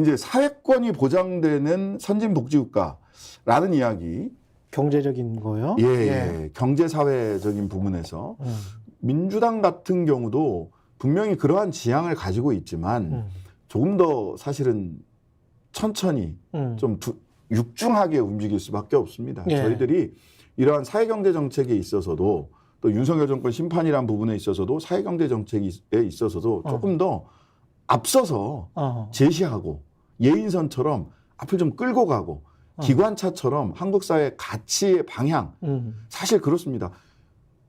이제 사회권이 보장되는 선진 복지국가라는 이야기, 경제적인 거요. 예, 예. 경제 사회적인 부분에서 음, 민주당 같은 경우도 분명히 그러한 지향을 가지고 있지만 음, 조금 더 사실은 천천히 음. 좀 두- 육중하게 움직일 수밖에 없습니다. 예. 저희들이 이러한 사회경제 정책에 있어서도 또 윤석열 정권 심판이란 부분에 있어서도 사회경제 정책에 있어서도 어. 조금 더 앞서서 어. 제시하고 예인선처럼 앞을 좀 끌고 가고 어. 기관차처럼 한국 사회 가치의 방향 음, 사실 그렇습니다.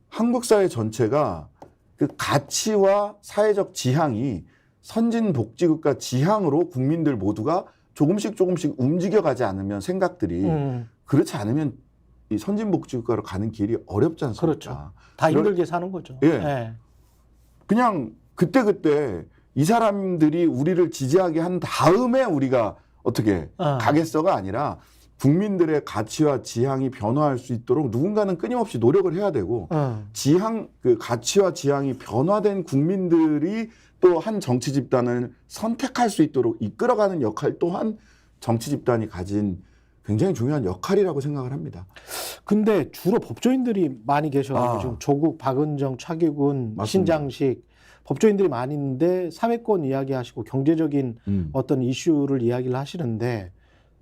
한국 사회 전체가 그 가치와 사회적 지향이 선진 복지국가 지향으로 국민들 모두가 조금씩 조금씩 움직여가지 않으면 생각들이 음. 그렇지 않으면 이 선진 복지국가로 가는 길이 어렵지 않습니까? 그렇죠. 다 그럴- 힘들게 사는 거죠. 예. 그냥 그때 그때 이 사람들이 우리를 지지하게 한 다음에 우리가 어떻게 어. 가겠어가 아니라 국민들의 가치와 지향이 변화할 수 있도록 누군가는 끊임없이 노력을 해야 되고 어. 지향 그 가치와 지향이 변화된 국민들이 또 한 정치 집단을 선택할 수 있도록 이끌어가는 역할 또한 정치 집단이 가진 굉장히 중요한 역할이라고 생각을 합니다. 근데 주로 법조인들이 많이 계셔가지고 아. 조국, 박은정, 차기군, 맞습니다. 신장식 법조인들이 많이 있는데 사회권 이야기하시고 경제적인 음. 어떤 이슈를 이야기를 하시는데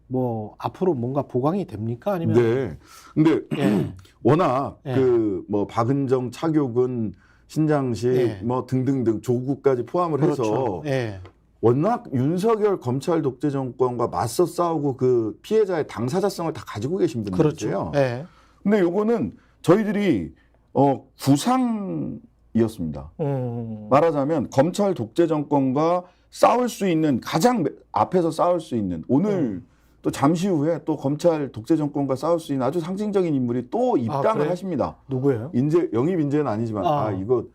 뭐 앞으로 뭔가 보강이 됩니까? 아니면 네. 근데 예. 워낙 예. 그뭐 박은정, 차교근, 신장식 예. 뭐 등등등 조국까지 포함을 해서 그렇죠. 예. 워낙 윤석열 검찰 독재 정권과 맞서 싸우고 그 피해자의 당사자성을 다 가지고 계신 분들이세요. 그렇죠. 예. 근데 요거는 저희들이 어 구상 이었습니다. 음. 말하자면 검찰 독재 정권과 싸울 수 있는 가장 매- 앞에서 싸울 수 있는 오늘 음. 또 잠시 후에 또 검찰 독재 정권과 싸울 수 있는 아주 상징적인 인물이 또 입당을 아, 그래요? 하십니다. 누구예요? 인재 영입 인재는 아니지만 아, 아. 이거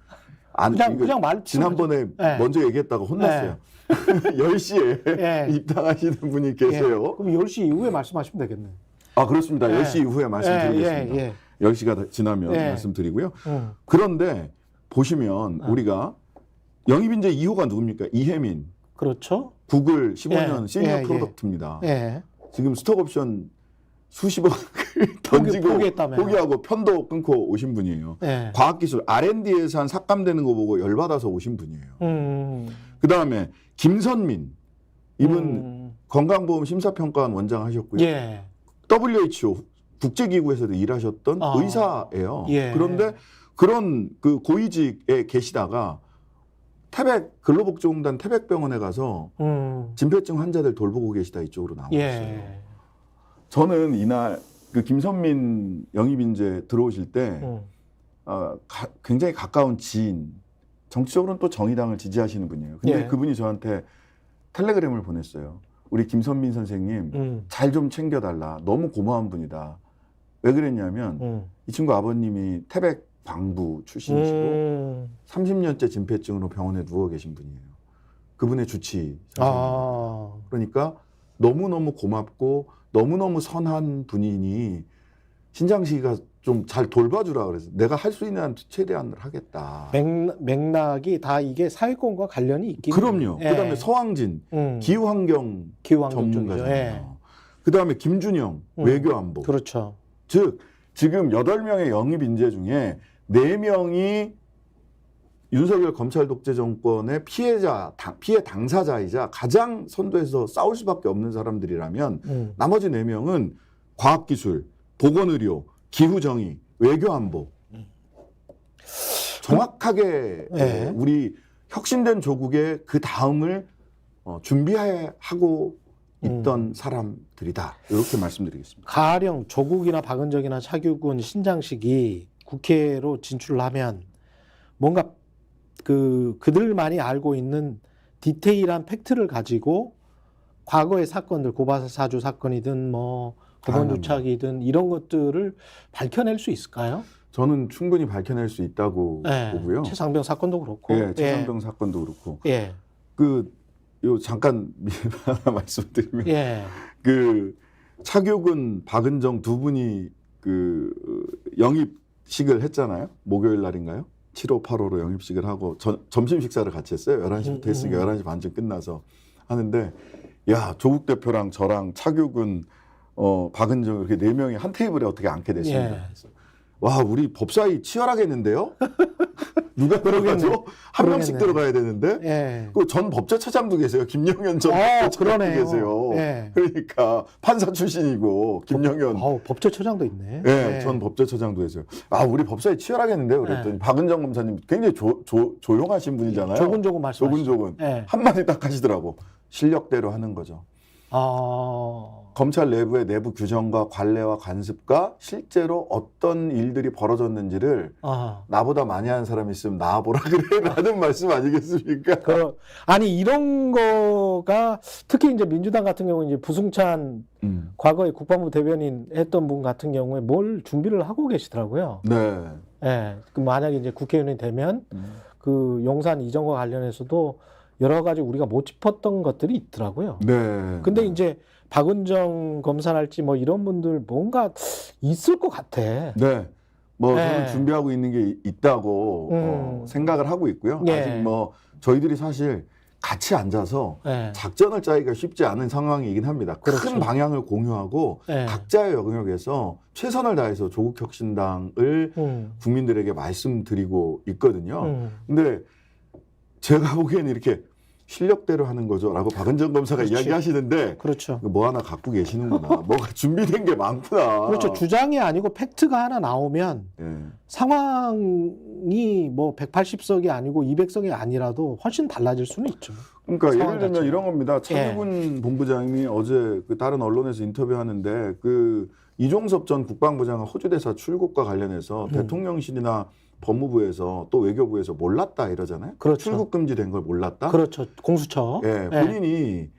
안 그냥 이거 그냥 말 지난번에 네. 먼저 얘기했다가 혼났어요. 10시에 예. 입당하시는 분이 계세요. 예. 그럼 10시 이후에 말씀하시면 되겠네. 아 그렇습니다. 예. 10시 이후에 말씀드리겠습니다. 예, 예, 10시가 다 지나면 예. 말씀드리고요. 예. 음. 그런데 보시면 어. 우리가 영입 인재 2호가 누굽니까? 이혜민. 그렇죠. 구글 15년 예, 시니어 예, 예. 프로덕트입니다. 예. 지금 스톡옵션 수십억을 던지고 포기했다며요. 포기하고 편도 끊고 오신 분이에요. 예. 과학기술 R&D에서 한 삭감되는 거 보고 열받아서 오신 분이에요. 음. 그 다음에 김선민 이분 음. 건강보험 심사평가원 원장 하셨고요. 예. WHO 국제기구에서도 일하셨던 아. 의사예요. 예. 그런데 그런 그 고위직에 계시다가 태백 근로복지공단 태백병원에 가서 음. 진폐증 환자들 돌보고 계시다 이쪽으로 나오셨어요. 예. 저는 이날 그 김선민 영입 인재 들어오실 때 음. 어, 가- 굉장히 가까운 지인, 정치적으로는 또 정의당을 지지하시는 분이에요. 근데 예. 그분이 저한테 텔레그램을 보냈어요. 우리 김선민 선생님 음. 잘좀 챙겨달라. 너무 고마운 분이다. 왜 그랬냐면 음. 이 친구 아버님이 태백 광부 출신이시고 음. 30년째 진폐증으로 병원에 누워 계신 분이에요. 그분의 주치. 아. 그러니까 너무너무 고맙고 너무너무 선한 분이니 신장식이가 좀 잘 돌봐주라 그래서 내가 할 수 있는 한 최대한을 하겠다. 맥, 맥락 이 다 이게 사회권과 관련이 있긴 그럼요. 예. 그다음에 서왕진 음. 기후환경 쪽이죠. 전문가잖아요. 예. 그다음에 김준영 음. 외교안보. 그렇죠. 즉 지금 여덟 명의 영입 인재 중에 네명이 윤석열 검찰 독재 정권의 피해자, 당- 피해 당사자이자 가장 선도에서 싸울 수밖에 없는 사람들이라면 음. 나머지 네명은 과학기술, 보건의료, 기후정의, 외교안보. 정확하게 네. 어, 우리 혁신된 조국의 그 다음을 어, 준비하고 있던 사람들이다. 이렇게 말씀드리겠습니다. 가령 조국이나 박은정이나 차규군 신장식이 국회로 진출을 하면 뭔가 그 그들만이 알고 있는 디테일한 팩트를 가지고 과거의 사건들 고바사 사주 사건이든 뭐 법원. 유착이든 이런 것들을 밝혀낼 수 있을까요? 저는 충분히 밝혀낼 수 있다고 예. 보고요. 최상병 사건도 그렇고. 예, 최상병 사건도 그렇고 예. 그 요 잠깐 하나 말씀드리면 예. 그 차교근 박은정 두 분이 그 영입식을 했잖아요. 목요일 날인가요? 7호, 8호로 영입식을 하고 저- 점심 식사를 같이 했어요. 11시부터 음, 했으니까 음. 11시 반쯤 끝나서 하는데 야 조국 대표랑 저랑 차규근 어 박은정 이렇게 네 명이 한 테이블에 어떻게 앉게 됐습니다. 예. 와 우리 법사위 치열하겠는데요? 누가 그러겠네. 들어가죠? 한 명씩. 들어가야 되는데 예. 그전 법제처장도 계세요. 김영현 전 어, 법제처장도 그러네요. 계세요. 예. 그러니까 판사 출신이고 김영현 아우 법제처장도 있네. 예, 예. 전 법제처장도 했어요. 아, 우리 법사위 치열하겠는데요? 그랬더니 네. 박은정 검사님 굉장히 조, 조, 조용하신 분이잖아요. 조근조근 말씀하시죠. 조근조근. 예. 한 마디 딱 하시더라고. 실력대로 하는 거죠. 아. 검찰 내부의 내부 규정과 관례와 관습과 실제로 어떤 일들이 벌어졌는지를 아. 나보다 많이 하는 사람이 있으면 나와보라 그래. 라는 말씀 아니겠습니까? 그 아니 이런 거가 특히 이제 민주당 같은 경우 이제 부승찬 음. 과거에 국방부 대변인 했던 분 같은 경우에 뭘 준비를 하고 계시더라고요. 네. 예. 그 만약에 이제 국회의원이 되면 음. 그 용산 이전과 관련해서도 여러 가지 우리가 못 짚었던 것들이 있더라고요. 네. 근데 이제 박은정 검사랄지 뭐 이런 분들 뭔가 있을 것 같아. 네. 뭐 네. 저는 준비하고 있는 게 이- 있다고 어, 음. 생각을 하고 있고요. 예. 아직 뭐 저희들이 사실 같이 앉아서 예. 작전을 짜기가 쉽지 않은 상황이긴 합니다. 그렇죠. 큰 방향을 공유하고 예. 각자의 영역에서 최선을 다해서 조국 혁신당을 음. 국민들에게 말씀드리고 있거든요. 음. 근데 제가 보기에는 이렇게 실력대로 하는 거죠라고 박은정 검사가 그렇지. 이야기하시는데 그렇죠. 뭐 하나 갖고 계시는구나. 뭐가 준비된 게 많구나. 그렇죠. 주장이 아니고 팩트가 하나 나오면 예. 상황이 뭐 180석이 아니고 200석이 아니라도 훨씬 달라질 수는 있죠. 그러니까 예를 들면 자체가. 이런 겁니다. 차기군 본부장이 어제 그 다른 언론에서 인터뷰하는데 그 이종섭 전 국방부장은 호주 대사 출국과 관련해서 음. 대통령실이나 법무부에서 또 외교부에서 몰랐다 이러잖아요. 그렇죠. 출국 금지된 걸 몰랐다. 그렇죠. 공수처. 예, 예. 본인이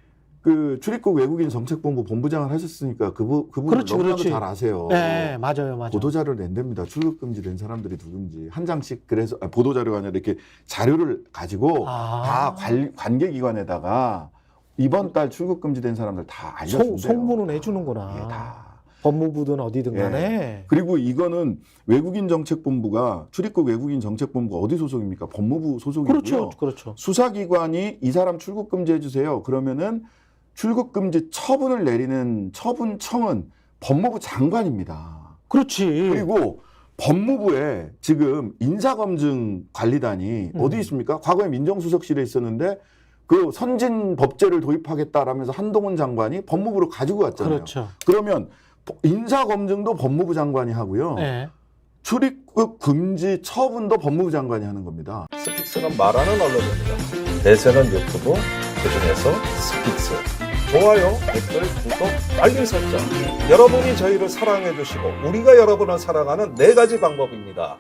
그 출입국 외국인 정책본부 본부장을 하셨으니까 그부 그분 그렇지, 너무나도 그렇지. 잘 아세요. 네, 맞아요, 맞아요. 보도 자료를 낸답니다. 출국 금지된 사람들이 누군지 한 장씩 그래서 아, 보도 자료가 아니라 이렇게 자료를 가지고 아. 다 관, 관계 기관에다가 이번 달 출국 금지된 사람들 다 알려준대요. 송, 송문은 해주는구나. 예, 다. 법무부든 어디든 예. 간에. 그리고 이거는 외국인 정책본부가 출입국 외국인 정책본부가 어디 소속입니까? 법무부 소속이고요. 그렇죠, 그렇죠. 수사기관이 이 사람 출국 금지해 주세요. 그러면은 출국 금지 처분을 내리는 처분청은 법무부 장관입니다. 그렇지. 그리고 법무부에 지금 인사검증 관리단이 음. 어디 있습니까? 과거에 민정수석실에 있었는데 그 선진 법제를 도입하겠다라면서 한동훈 장관이 법무부로 가지고 왔잖아요. 그렇죠. 그러면 인사 검증도 법무부 장관이 하고요. 네. 출입국 금지 처분도 법무부 장관이 하는 겁니다. 스픽스는 말하는 언론입니다. 대세는 유튜브, 그중에서 스픽스. 좋아요, 댓글, 구독, 알림 설정. 여러분이 저희를 사랑해 주시고 우리가 여러분을 사랑하는 네 가지 방법입니다.